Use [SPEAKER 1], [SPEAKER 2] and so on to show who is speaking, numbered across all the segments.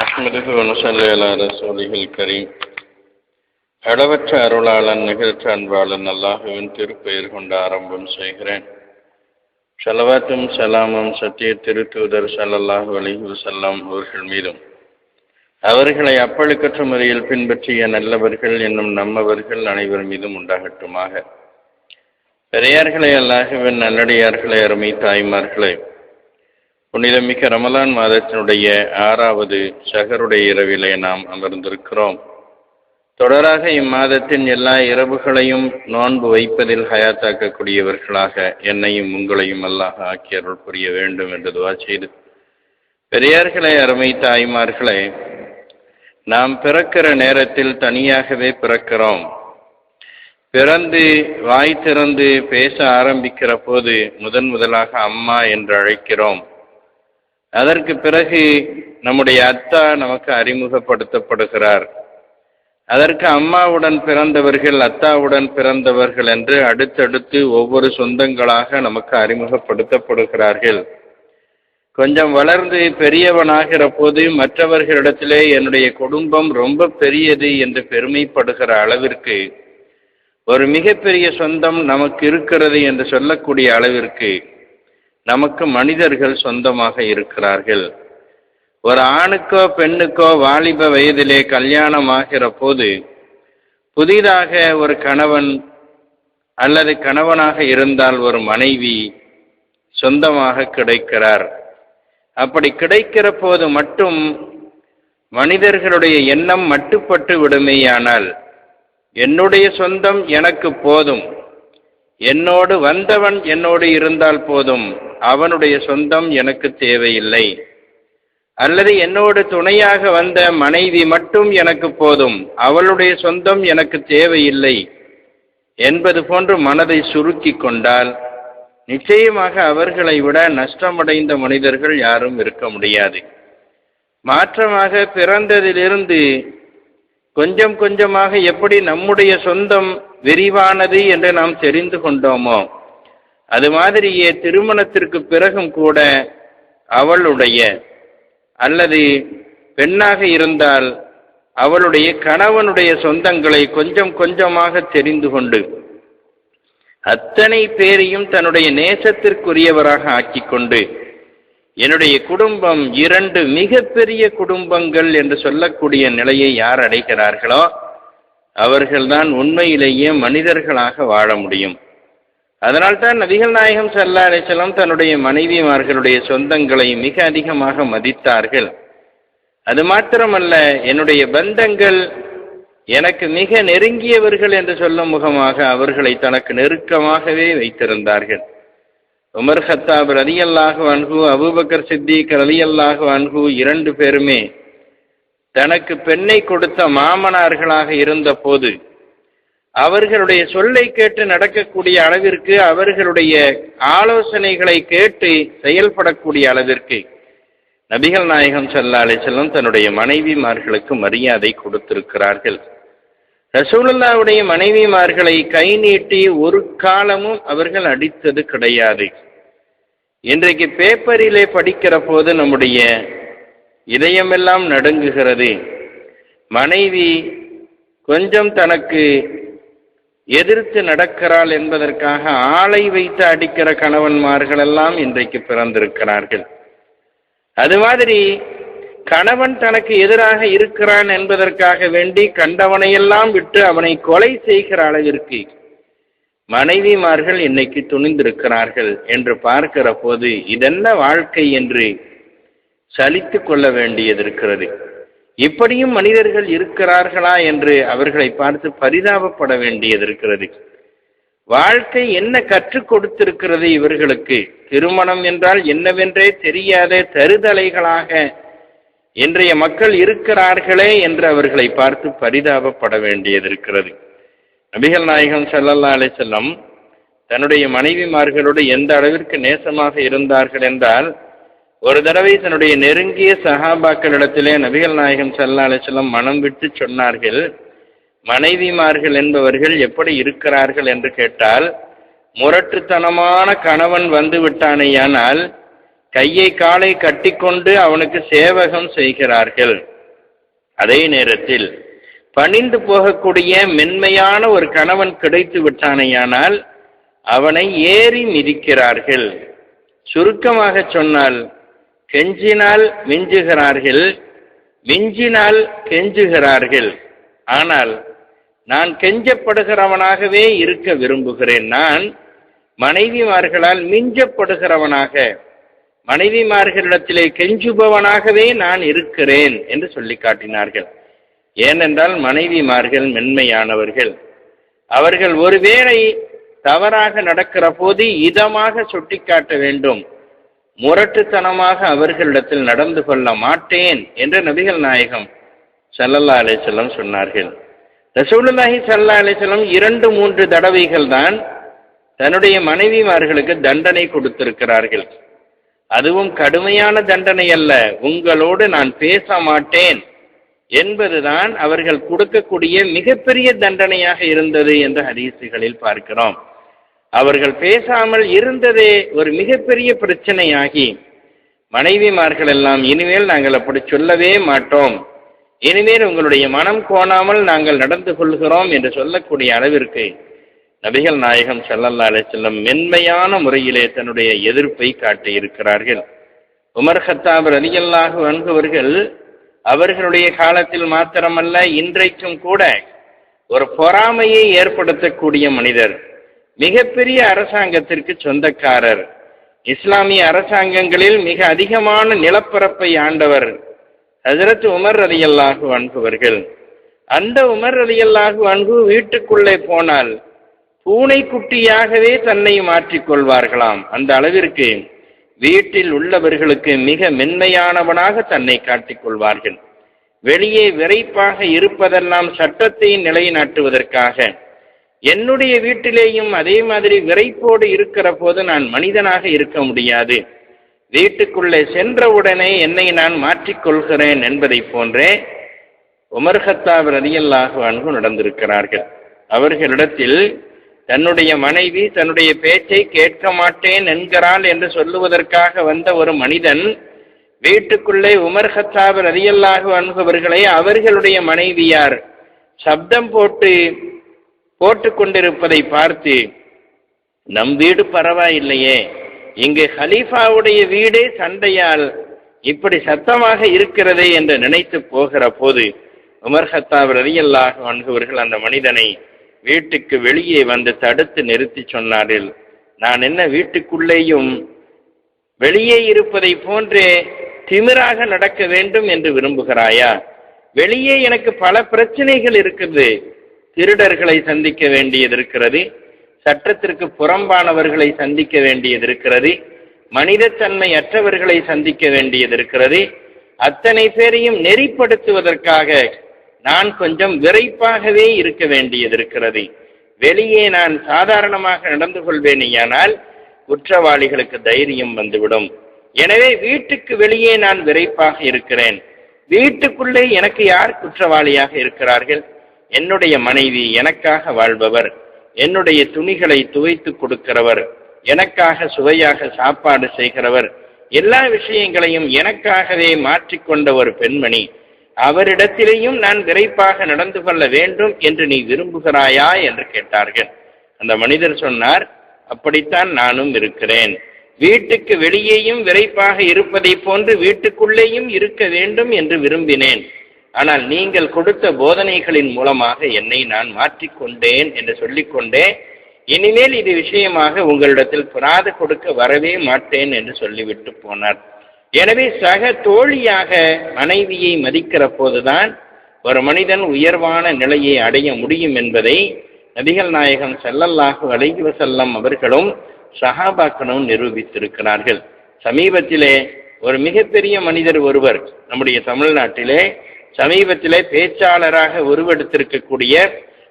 [SPEAKER 1] نحمده ونصلي على رسوله الكريم அளவற்ற அருளாளன் நிகழ்ச்சி அன்பாளன் அல்லாஹுவின் திருப்பெயர் கொண்டு ஆரம்பம் செய்கிறேன் ஷலவாத்தும் சலாமும் சத்திய திருத்தூதர் ஸல்லல்லாஹு அலைஹி வஸல்லம் அவர்கள் மீதும் அவர்களை அப்பழுக்கற்ற முறையில் பின்பற்றிய நல்லவர்கள் என்னும் நம்மவர்கள் அனைவர் மீதும் உண்டாகட்டுமாக பெரியார்களே அல்லாஹுவின் நல்லடியார்களே அருமை தாய்மார்களே புனிதமிக்க ரமலான் மாதத்தினுடைய ஆறாவது ஷஹருடைய இரவிலே நாம் அமர்ந்திருக்கிறோம். தொடராக இம்மாதத்தின் எல்லா இரவுகளையும் நோன்பு வைப்பதில் ஹயாத்தாக்கக்கூடியவர்களாக என்னையும் உங்களையும் அல்லாஹ் ஆக்கியருள் புரிய வேண்டும் என்று துவா செய்து. பெரியார்களே அருமை தாய்மார்களே நாம் பிறக்கிற நேரத்தில் தனியாகவே பிறக்கிறோம். பிறந்து வாய் திறந்து பேச ஆரம்பிக்கிற போது முதன் முதலாக அம்மா என்று அழைக்கிறோம். அதற்கு பிறகு நம்முடைய அத்தா நமக்கு அறிமுகப்படுத்தப்படுகிறார். அதற்கு அம்மாவுடன் பிறந்தவர்கள் அத்தாவுடன் பிறந்தவர்கள் என்று அடுத்தடுத்து ஒவ்வொரு சொந்தங்களாக நமக்கு அறிமுகப்படுத்தப்படுகிறார்கள். கொஞ்சம் வளர்ந்து பெரியவனாகிற போது மற்றவர்களிடத்திலே என்னுடைய குடும்பம் ரொம்ப பெரியது என்று பெருமைப்படுகிற அளவிற்கு ஒரு மிகப்பெரிய சொந்தம் நமக்கு இருக்கிறது என்று சொல்லக்கூடிய அளவிற்கு நமக்கு மனிதர்கள் சொந்தமாக இருக்கிறார்கள். ஒரு ஆணுக்கோ பெண்ணுக்கோ வாலிப வயதிலே கல்யாணம் ஆகிற போது புதிதாக ஒரு கணவன் அல்லது கணவனாக இருந்தால் ஒரு மனைவி சொந்தமாக கிடைக்கிறார். அப்படி கிடைக்கிற போது மட்டும் மனிதர்களுடைய எண்ணம் மட்டுப்பட்டு விடுமேயானால் என்னுடைய சொந்தம் எனக்கு போதும். என்னோடு வந்தவன் என்னோடு இருந்தால் போதும். அவனுடைய சொந்தம் எனக்கு தேவையில்லை. அல்லது என்னோடு துணையாக வந்த மனைவி மட்டும் எனக்கு போதும் அவளுடைய சொந்தம் எனக்கு தேவையில்லை என்பது போன்று மனதை சுருக்கி கொண்டால் நிச்சயமாக அவர்களை விட நஷ்டமடைந்த மனிதர்கள் யாரும் இருக்க முடியாது. மாற்றமாக பிறந்ததிலிருந்து கொஞ்சம் கொஞ்சமாக எப்படி நம்முடைய சொந்தம் விரிவானது என்று நாம் தெரிந்து கொண்டோமோ அது மாதிரியே திருமணத்திற்கு பிறகும் கூட அவளுடைய அல்லது பெண்ணாக இருந்தால் அவளுடைய கணவனுடைய சொந்தங்களை கொஞ்சம் கொஞ்சமாக தெரிந்து கொண்டு அத்தனை பேரையும் தன்னுடைய நேசத்திற்குரியவராக ஆக்கிக்கொண்டு என்னுடைய குடும்பம் இரண்டு மிகப்பெரிய குடும்பங்கள் என்று சொல்லக்கூடிய நிலையை யார் அடைகிறார்களோ அவர்கள்தான் உண்மையிலேயே மனிதர்களாக வாழ முடியும். அதனால்தான் நபிகள் நாயகம் சல்லா அலிசல்லாம் தன்னுடைய மனைவிமார்களுடைய சொந்தங்களை மிக அதிகமாக மதித்தார்கள். அது மாத்திரமல்ல என்னுடைய பந்தங்கள் எனக்கு மிக நெருங்கியவர்கள் என்று சொல்லும் முகமாக அவர்களை தனக்கு நெருக்கமாகவே வைத்திருந்தார்கள். உமர் ஹத்தாப் ரலியல்லாஹு அன்ஹு அபூபக்கர் சித்திக் ரலியல்லாஹு அன்ஹு இரண்டு பேருமே தனக்கு பெண்ணை கொடுத்த மாமனார்களாக இருந்த போது அவர்களுடைய சொல்லை கேட்டு நடக்கக்கூடிய அளவிற்கு அவர்களுடைய ஆலோசனைகளை கேட்டு செயல்படக்கூடிய அளவிற்கு. நபிகள் நாயகம் சல்லா அலிசல்லம் தன்னுடைய மனைவிமார்களுக்கு மரியாதை கொடுத்திருக்கிறார்கள். ரசூலுல்லாவுடைய மனைவிமார்களை கை நீட்டி ஒரு காலமும் அவர்கள் அடித்தது கிடையாது. இன்றைக்கு பேப்பரிலே படிக்கிற போது நம்முடைய இதயமெல்லாம் நடுங்குகிறது. மனைவி கொஞ்சம் தனக்கு எதிர்த்து நடக்கிறாள் என்பதற்காக ஆளை வைத்து அடிக்கிற கணவன்மார்களெல்லாம் இன்றைக்கு பிறந்திருக்கிறார்கள். அது மாதிரி கணவன் தனக்கு எதிராக இருக்கிறான் என்பதற்காக வேண்டி கண்டவனையெல்லாம் விட்டு அவனை கொலை செய்கிற அளவிற்கு மனைவிமார்கள் இன்னைக்கு துணிந்திருக்கிறார்கள் என்று பார்க்கிற போது இதென்ன வாழ்க்கை என்று சலித்து கொள்ள வேண்டியது இருக்கிறது. இப்படியும் மனிதர்கள் இருக்கிறார்களா என்று அவர்களை பார்த்து பரிதாபப்பட வேண்டியது இருக்கிறது. வாழ்க்கை என்ன கற்றுக் கொடுத்திருக்கிறது இவர்களுக்கு? திருமணம் என்றால் என்னவென்றே தெரியாத தருதலைகளாக இன்றைய மக்கள் இருக்கிறார்களே என்று அவர்களை பார்த்து பரிதாபப்பட வேண்டியது இருக்கிறது. நபிகள் நாயகம் சல்லல்லா அலை செல்லம் தன்னுடைய மனைவிமார்களோடு எந்த அளவிற்கு நேசமாக இருந்தார்கள் என்றால் ஒரு தடவை தன்னுடைய நெருங்கிய சஹாபாக்களிடத்திலே நபிகள் நாயகம் சல்லா அலிஸ்லம் மனம் விட்டு சொன்னார்கள் மனைவிமார்கள் என்பவர்கள் எப்படி இருக்கிறார்கள்? என்று கேட்டால் முரட்டுத்தனமான கணவன் வந்து விட்டானேயானால் கையை காலை கட்டிக்கொண்டு அவனுக்கு சேவகம் செய்கிறார்கள். அதே நேரத்தில் பணிந்து போகக்கூடிய மென்மையான ஒரு கணவன் கிடைத்து விட்டானேயானால் அவனை ஏறி மிதிக்கிறார்கள். சுருக்கமாக சொன்னால் கெஞ்சினால் மிஞ்சுகிறார்கள் மிஞ்சினால் கெஞ்சுகிறார்கள். ஆனால் நான் கெஞ்சப்படுகிறவனாகவே இருக்க விரும்புகிறேன். நான் மனைவிமார்களால் மிஞ்சப்படுகிறவனாக மனைவிமார்களிடத்திலே கெஞ்சுபவனாகவே நான் இருக்கிறேன் என்று சொல்லி காட்டினார்கள். ஏனென்றால் மனைவிமார்கள் மென்மையானவர்கள். அவர்கள் ஒருவேளை தவறாக நடக்கிற போது இதமாக சுட்டிக்காட்ட வேண்டும். முரட்டுத்தனமாக அவர்களிடத்தில் நடந்து கொள்ள மாட்டேன் என்று நபிகள் நாயகம் சல்லல்லா அலிசல்லம் சொன்னார்கள். ரசூலுல்லாஹி சல்லா அலிசல்லம் இரண்டு மூன்று தடவைகள் தான் தன்னுடைய மனைவிமார்களுக்கு தண்டனை கொடுத்திருக்கிறார்கள். அதுவும் கடுமையான தண்டனை அல்ல உங்களோடு நான் பேச மாட்டேன் என்பதுதான் அவர்கள் கொடுக்கக்கூடிய மிகப்பெரிய தண்டனையாக இருந்தது என்று ஹதீசுகளில் பார்க்கிறோம். அவர்கள் பேசாமல் இருந்ததே ஒரு மிகப்பெரிய பிரச்சனையாகி மனைவிமார்கள் எல்லாம் இனிமேல் நாங்கள் அப்படி சொல்லவே மாட்டோம். இனிமேல் உங்களுடைய மனம் கோணாமல் நாங்கள் நடந்து கொள்கிறோம் என்று சொல்லக்கூடிய அளவிற்கு நபிகள் நாயகம் சல்லல்லா அலைஹி மென்மையான முறையிலே தன்னுடைய எதிர்ப்பை காட்டி இருக்கிறார்கள் உமர் ஹத்தாப் ரலியல்லாஹு அன்பவர்கள் அவர்களுடைய காலத்தில் மாத்திரமல்ல இன்றைக்கும் கூட ஒரு பொறாமையை ஏற்படுத்தக்கூடிய மனிதர். மிகப்பெரிய அரசாங்கத்திற்கு சொந்தக்காரர். இஸ்லாமிய அரசாங்கங்களில் மிக அதிகமான நிலப்பரப்பை ஆண்டவர் ஹசரத் உமர் ரலியல்லாஹு அன்பவர்கள் அந்த உமர் ரலியல்லாஹு அன்பு வீட்டுக்குள்ளே போனால் பூனைக்குட்டியாகவே தன்னை மாற்றிக்கொள்வார்களாம் அந்த அளவிற்கு வீட்டில் உள்ளவர்களுக்கு மிக மென்மையானவனாக தன்னை காட்டிக் கொள்வார்கள். வெளியே விரைப்பாக இருப்பதெல்லாம் சட்டத்தை நிலைநாட்டுவதற்காக என்னுடைய வீட்டிலேயும் அதே மாதிரி விரைப்போடு இருக்கிற போது நான் மனிதனாக இருக்க முடியாது. வீட்டுக்குள்ளே சென்றவுடனே என்னை நான் மாற்றிக்கொள்கிறேன் என்பதை போன்றே உமர் ஹத்தாப் ரதியல்லாஹு அன்பு நடந்திருக்கிறார்கள். அவர்களிடத்தில் தன்னுடைய மனைவி தன்னுடைய பேச்சை கேட்க மாட்டேன் என்கிறாள் என்று சொல்லுவதற்காக வந்த ஒரு மனிதன் வீட்டுக்குள்ளே உமர் ஹத்தாப் அன்பவர்களை அவர்களுடைய மனைவியார் சப்தம் போட்டு போட்டு கொண்டிருப்பதை பார்த்து நம் வீடு பரவாயில்லையே இங்கு ஹலீஃபாவுடைய வீடே சண்டையால் இப்படி சத்தமாக இருக்கிறதே என்று நினைத்து போகிற போது உமர் ஹத்தாப் ரலியல்லாஹு அணுகுவர்கள் அந்த மனிதனை வீட்டுக்கு வெளியே வந்து தடுத்து நிறுத்தி சொன்னார்கள். நான் என்ன வீட்டுக்குள்ளேயும் வெளியே இருப்பதை போன்றே திமிராக நடக்க வேண்டும் என்று விரும்புகிறாயா? வெளியே எனக்கு பல பிரச்சனைகள் இருக்குது. திருடர்களை சந்திக்க வேண்டியது இருக்கிறது சட்டத்திற்கு புறம்பானவர்களை சந்திக்க வேண்டியது இருக்கிறது மனிதத்தன்மை அற்றவர்களை சந்திக்க வேண்டியது இருக்கிறது அத்தனை பேரையும் நெறிப்படுத்துவதற்காக நான் கொஞ்சம் விரைப்பாகவே இருக்க வேண்டியது இருக்கிறது வெளியே நான் சாதாரணமாக நடந்து கொள்வேனேயானால் குற்றவாளிகளுக்கு தைரியம் வந்துவிடும். எனவே வீட்டுக்கு வெளியே நான் விரைப்பாக இருக்கிறேன். வீட்டுக்குள்ளே எனக்கு யார் குற்றவாளியாக இருக்கிறார்கள்? என்னுடைய மனைவி எனக்காக வாழ்பவர் என்னுடைய துணிகளை துவைத்து கொடுக்கிறவர் எனக்காக சுவையாக சாப்பாடு செய்கிறவர் எல்லா விஷயங்களையும் எனக்காகவே மாற்றிக்கொண்ட ஒரு பெண்மணி அவரிடத்திலேயும் நான் விரைப்பாக நடந்து கொள்ள வேண்டும் என்று நீ விரும்புகிறாயா என்று கேட்டார்கள். அந்த மனிதர் சொன்னார் அப்படித்தான் நானும் இருக்கிறேன். வீட்டுக்கு வெளியேயும் விரைப்பாக இருப்பதை போன்று வீட்டுக்குள்ளேயும் இருக்க வேண்டும் என்று விரும்பினேன். ஆனால் நீங்கள் கொடுத்த போதனைகளின் மூலமாக என்னை நான் மாற்றிக்கொண்டேன் என்று சொல்லிக்கொண்டே இனிமேல் இது விஷயமாக உங்களிடத்தில் புராத கொடுக்க வரவே மாட்டேன் என்று சொல்லிவிட்டு போனார். எனவே சக தோழியாக மனைவியை மதிக்கிற போதுதான் ஒரு மனிதன் உயர்வான நிலையை அடைய முடியும் என்பதை நபிகள் நாயகம் செல்லல்லாஹு அலைஹி வசல்லம் அவர்களும் சஹாபாக்களும் நிரூபித்திருக்கிறார்கள். சமீபத்திலே ஒரு மிகப்பெரிய மனிதர் ஒருவர் நம்முடைய தமிழ்நாட்டிலே சமீபத்திலே பேச்சாளராக உருவெடுத்திருக்கக்கூடிய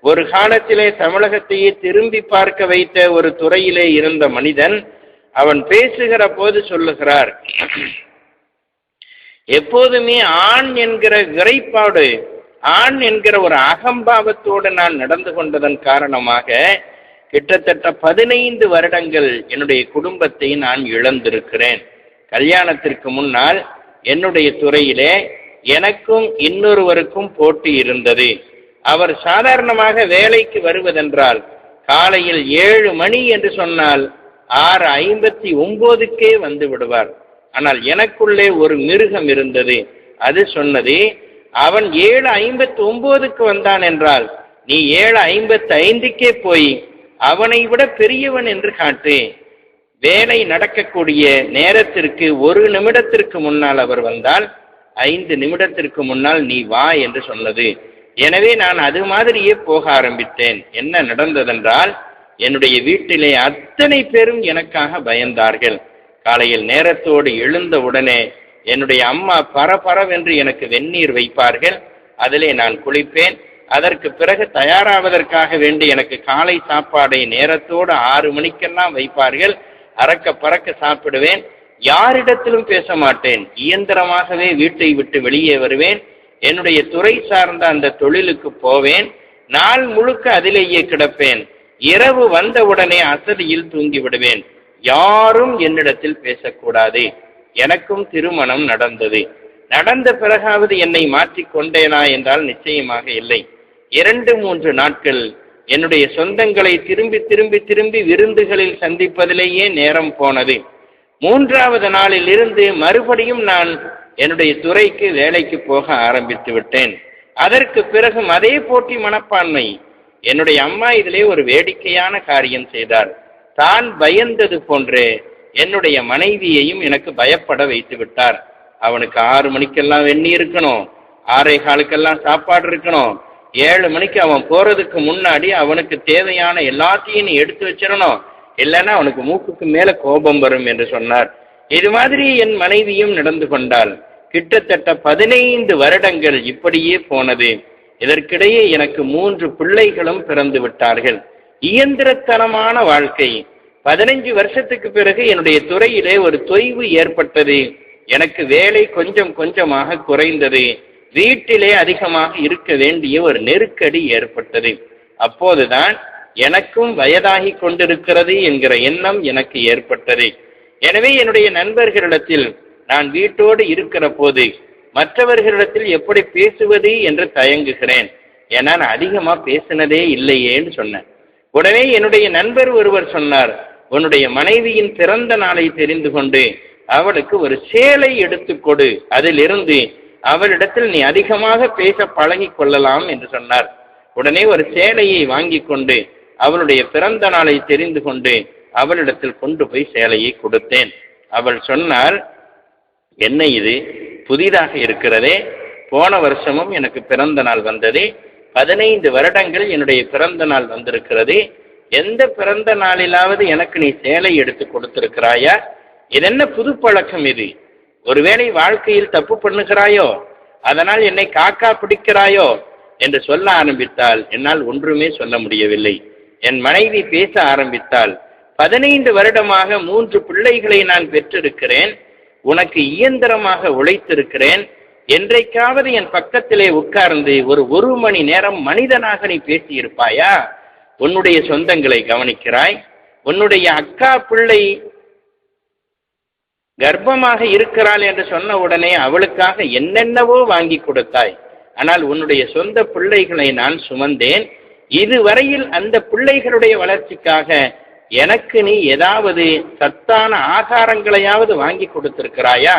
[SPEAKER 1] ஒரு காலத்திலே தமிழகத்தையே திரும்பி பார்க்க வைத்த ஒரு துறையிலே இருந்த மனிதன் அவன் பேசுகிற போது சொல்லுகிறார் எப்போதுமே ஆண் என்கிற விரைப்பாடு ஆண் என்கிற ஒரு அகம்பாவத்தோடு நான் நடந்து கொண்டதன் காரணமாக கிட்டத்தட்ட பதினைந்து வருடங்கள் என்னுடைய குடும்பத்தை நான் இழந்திருக்கிறேன். கல்யாணத்திற்கு முன்னால் என்னுடைய துறையிலே எனக்கும் இன்னொருவருக்கும் போட்டி இருந்தது. அவர் சாதாரணமாக வேலைக்கு வருவதென்றால் காலையில் ஏழு மணி என்று சொன்னால் ஆறு ஐம்பத்தி ஒன்பதுக்கே வந்து விடுவார். ஆனால் எனக்குள்ளே ஒரு மிருகம் இருந்தது. அது சொன்னது அவன் ஏழு ஐம்பத்தி ஒன்பதுக்கு வந்தான் என்றால் நீ ஏழு ஐம்பத்தி ஐந்துக்கே போய் அவனை விட பெரியவன் என்று காட்டு. வேலை நடக்கக்கூடிய நேரத்திற்கு ஒரு நிமிடத்திற்கு முன்னால் அவர் வந்தால் ஐந்து நிமிடத்திற்கு முன்னால் நீ வா என்று சொன்னது. எனவே நான் அது மாதிரியே போக ஆரம்பித்தேன். என்ன நடந்ததென்றால் என்னுடைய வீட்டிலே அத்தனை பேரும் எனக்காக பயந்தார்கள். காலையில் நேரத்தோடு எழுந்த உடனே என்னுடைய அம்மா பரபரவென்று எனக்கு வெந்நீர் வைப்பார்கள். அதிலே நான் குளிப்பேன். அதற்கு பிறகு தயாராவதற்காக வேண்டி எனக்கு காலை சாப்பாடை நேரத்தோடு ஆறு மணிக்கெல்லாம் வைப்பார்கள். அறக்க பறக்க சாப்பிடுவேன். யாரிடத்திலும் பேச மாட்டேன் இயந்திரமாகவே வீட்டை விட்டு வெளியே வருவேன். என்னுடைய துறை சார்ந்த அந்த தொழிலுக்கு போவேன். நாள் முழுக்க அதிலேயே கிடப்பேன். இரவு வந்தவுடனே அசதியில் தூங்கி விடுவேன். யாரும் என்னிடத்தில் பேசக்கூடாது. எனக்கும் திருமணம் நடந்தது. நடந்த பிறகாவது என்னை மாற்றிக்கொண்டேனா என்றால் நிச்சயமாக இல்லை. இரண்டு மூன்று நாட்கள் என்னுடைய சொந்தங்களை திரும்பி திரும்பி திரும்பி விருந்துகளில் சந்திப்பதிலேயே நேரம் போனது. மூன்றாவது நாளில் இருந்து மறுபடியும் நான் என்னுடைய துறைக்கு வேலைக்கு போக ஆரம்பித்து விட்டேன். அதற்கு பிறகும் அதே போட்டி மனப்பான்மை என்னுடைய அம்மா இதிலே ஒரு வேடிக்கையான காரியம் செய்தார். தான் பயந்தது போன்றே என்னுடைய மனைவியையும் எனக்கு பயப்பட வைத்து விட்டார். அவனுக்கு ஆறு மணிக்கெல்லாம் வெண்ணி இருக்கணும் ஆறே காலுக்கெல்லாம் சாப்பாடு இருக்கணும் ஏழு மணிக்கு அவன் போறதுக்கு முன்னாடி அவனுக்கு தேவையான எல்லாத்தையும் நீ எடுத்து வச்சிடணும். இல்லைன்னா அவனுக்கு மூக்குக்கு மேலே கோபம் வரும் என்று சொன்னார். இது மாதிரி என் மனைவியும் நடந்து கொண்டாள். கிட்டத்தட்ட பதினைந்து வருடங்கள் இப்படியே போனது. இதற்கிடையே எனக்கு மூன்று பிள்ளைகளும் பிறந்து விட்டார்கள். இயந்திரத்தனமான வாழ்க்கை. பதினைஞ்சு வருஷத்துக்கு பிறகு என்னுடைய துறையிலே ஒரு தொய்வு ஏற்பட்டது. எனக்கு வேலை கொஞ்சம் கொஞ்சமாக குறைந்தது. வீட்டிலே அதிகமாக இருக்க வேண்டிய ஒரு நெருக்கடி ஏற்பட்டது. அப்போதுதான் எனக்கும் வயதாகி கொண்டிருக்கிறது என்கிற எண்ணம் எனக்கு ஏற்பட்டது. எனவே என்னுடைய நண்பர்களிடத்தில் நான் வீட்டோடு இருக்கிற போது மற்றவர்களிடத்தில் எப்படி பேசுவது என்று தயங்குகிறேன். ஏன்னா நான் அதிகமா பேசினதே இல்லையேன்னு சொன்னேன். உடனே என்னுடைய நண்பர் ஒருவர் சொன்னார் உன்னுடைய மனைவியின் பிறந்த நாளை தெரிந்து கொண்டு அவளுக்கு ஒரு சேலை எடுத்து கொடு. அதிலிருந்து அவளிடத்தில் நீ அதிகமாக பேச பழகி கொள்ளலாம் என்று சொன்னார். உடனே ஒரு சேலையை வாங்கி கொண்டு அவளுடைய பிறந்த நாளை தெரிந்து கொண்டு அவளிடத்தில் கொண்டு போய் சேலையை கொடுத்தேன். அவள் சொன்னார் என்ன இது? புதிதாக இருக்கிறதே. போன வருஷமும் எனக்கு பிறந்த நாள் வந்தது. பதினைந்து வருடங்கள் என்னுடைய பிறந்த நாள் வந்திருக்கிறது. எந்த பிறந்த நாளிலாவது எனக்கு நீ சேலை எடுத்து கொடுத்திருக்கிறாயா? இது என்ன புது பழக்கம் இது? ஒருவேளை வாழ்க்கையில் தப்பு பண்ணுகிறாயோ? அதனால் என்னை காக்கா பிடிக்கிறாயோ? என்று சொல்ல ஆரம்பித்தால் என்னால் ஒன்றுமே சொல்ல முடியவில்லை. என் மனைவி பேச ஆரம்பித்தாள். பதினைந்து வருடமாக மூன்று பிள்ளைகளை நான் பெற்றிருக்கிறேன். உனக்கு இயந்திரமாக உழைத்திருக்கிறேன். என்றைக்காவது என் பக்கத்திலே உட்கார்ந்து ஒரு ஒரு மணி நேரம் மனிதனாக நீ பேசியிருப்பாயா? உன்னுடைய சொந்தங்களை கவனிக்கிறாய். உன்னுடைய அக்கா பிள்ளை கர்ப்பமாக இருக்கிறாள் என்று சொன்ன உடனே அவளுக்காக என்னென்னவோ வாங்கி கொடுத்தாய். ஆனால் உன்னுடைய சொந்த பிள்ளைகளை நான் சுமந்தேன். இதுவரையில் அந்த பிள்ளைகளுடைய வளர்ச்சிக்காக எனக்கு நீ ஏதாவது சத்தான ஆகாரங்களையாவது வாங்கி கொடுத்திருக்கிறாயா?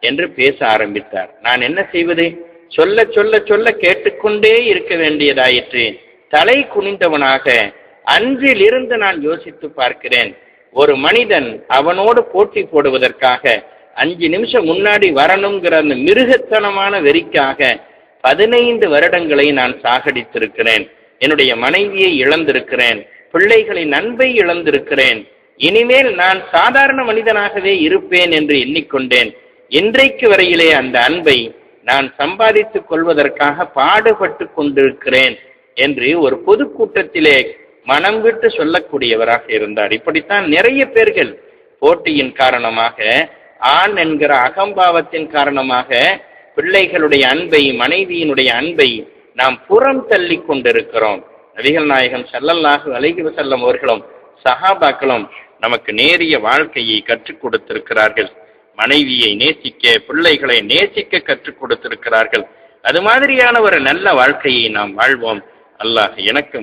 [SPEAKER 1] என்று பேச ஆரம்பித்தார். நான் என்ன செய்வது? சொல்ல சொல்ல சொல்ல கேட்டுக்கொண்டே இருக்க வேண்டியதாயிற்று. தலை குனிந்தவனாக அன்றிலிருந்து நான் யோசித்து பார்க்கிறேன். ஒரு மனிதன் அவனோடு போட்டி போடுவதற்காக அஞ்சு நிமிஷம் முன்னாடி வரணுங்கிற அந்த மிருகத்தனமான வெறிக்காக பதினைந்து வருடங்களை நான் சாகடித்திருக்கிறேன். என்னுடைய மனைவியை இழந்திருக்கிறேன் பிள்ளைகளின் அன்பை இழந்திருக்கிறேன் இனிமேல் நான் சாதாரண மனிதனாகவே இருப்பேன் என்று எண்ணிக்கொண்டேன். இன்றைக்கு வரையிலே அந்த அன்பை நான் சம்பாதித்துக் கொள்வதற்காக பாடுபட்டு கொண்டிருக்கிறேன் என்று ஒரு பொதுக்கூட்டத்திலே மனம் விட்டு சொல்லக்கூடியவராக இருந்தார். இப்படித்தான் நிறைய பேர்கள் போட்டியின் காரணமாக ஆண் என்கிற அகம்பாவத்தின் காரணமாக பிள்ளைகளுடைய அன்பை மனைவியினுடைய அன்பை நாம் புறம் தள்ளி கொண்டிருக்கிறோம். நபிகள் நாயகம் ஸல்லல்லாஹு அலைஹி செல்லும் அவர்களும் சஹாபாக்களும் நமக்கு நேரிய வாழ்க்கையை கற்றுக் கொடுத்திருக்கிறார்கள். மனைவியை நேசிக்க பிள்ளைகளை நேசிக்க கற்றுக் கொடுத்திருக்கிறார்கள். அது மாதிரியான ஒரு நல்ல வாழ்க்கையை நாம் வாழ்வோம். அல்லாஹ் எனக்கு